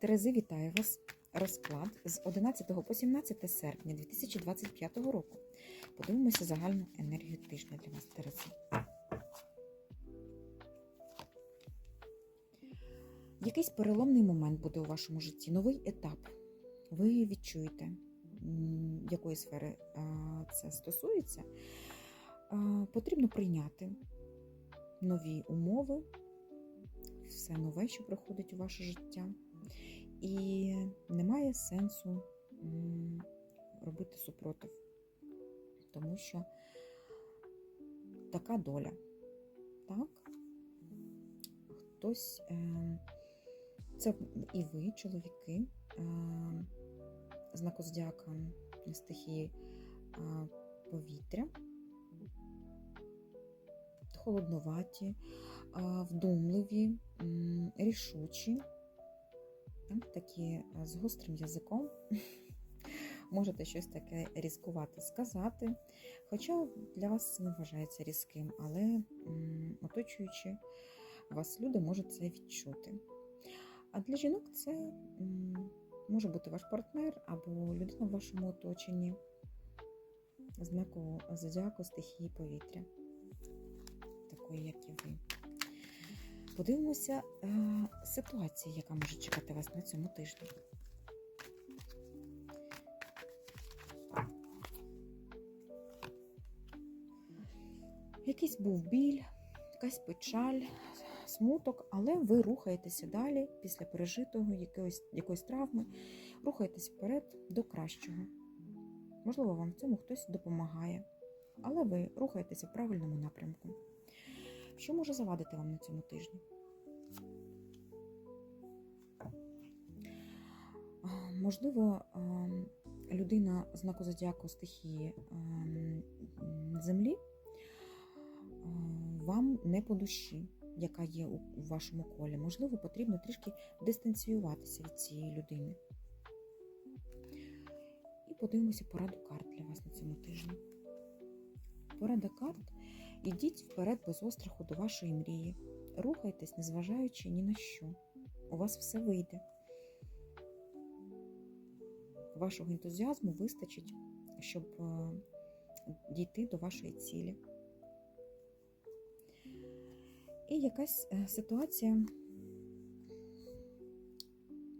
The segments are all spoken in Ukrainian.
Терези, вітаю вас! Розклад з 11 по 17 серпня 2025 року. Подивимося загальну енергію тижня для вас, Терези. Якийсь переломний момент буде у вашому житті, новий етап. Ви відчуєте, якої сфери це стосується. Потрібно прийняти нові умови, все нове, що приходить у ваше життя. Немає сенсу робити супротив, тому що така доля. Так? Хтось, е, це і ви, чоловіки, е, знаку стихії е, повітря, холодноваті, е, вдумливі, рішучі. Так, такі е, з гострим язиком. Можете щось таке різкувати сказати. Хоча для вас це не вважається різким, але оточуючи вас люди можуть це відчути. А для жінок це може бути ваш партнер або людина в вашому оточенні, знаку зодіаку стихії повітря, такої, як і ви. Подивимося е, ситуацію, яка може чекати вас на цьому тижні. Якийсь був біль, якась печаль, смуток, але ви рухаєтеся далі після пережитого якоїсь, якоїсь травми, рухаєтесь вперед до кращого. Можливо, вам в цьому хтось допомагає, але ви рухаєтеся в правильному напрямку. Що може завадити вам на цьому тижні? Можливо, людина знаку зодіаку стихії землі вам не по душі, яка є у вашому колі. Можливо, потрібно трішки дистанціюватися від цієї людини. І подивимося пораду карт для вас на цьому тижні. Порада карт. Ідіть вперед без остраху до вашої мрії. Рухайтесь, незважаючи ні на що. У вас все вийде. Вашого ентузіазму вистачить, щоб е, дійти до вашої цілі. І якась е, ситуація,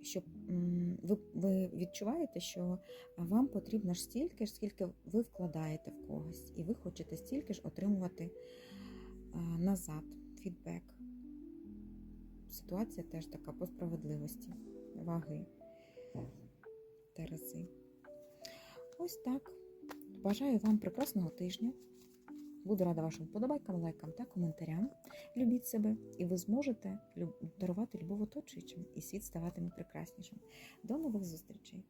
що ви, ви відчуваєте, що вам потрібно ж стільки ж, скільки ви вкладаєте в когось, і ви хочете стільки ж отримувати назад фідбек. Ситуація теж така по справедливості, ваги, терези. Ось так. Бажаю вам прекрасного тижня. Буду рада вашим вподобайкам, лайкам та коментарям. Любіть себе, і ви зможете дарувати любов оточуючим, і світ ставатиме прекраснішим. До нових зустрічей!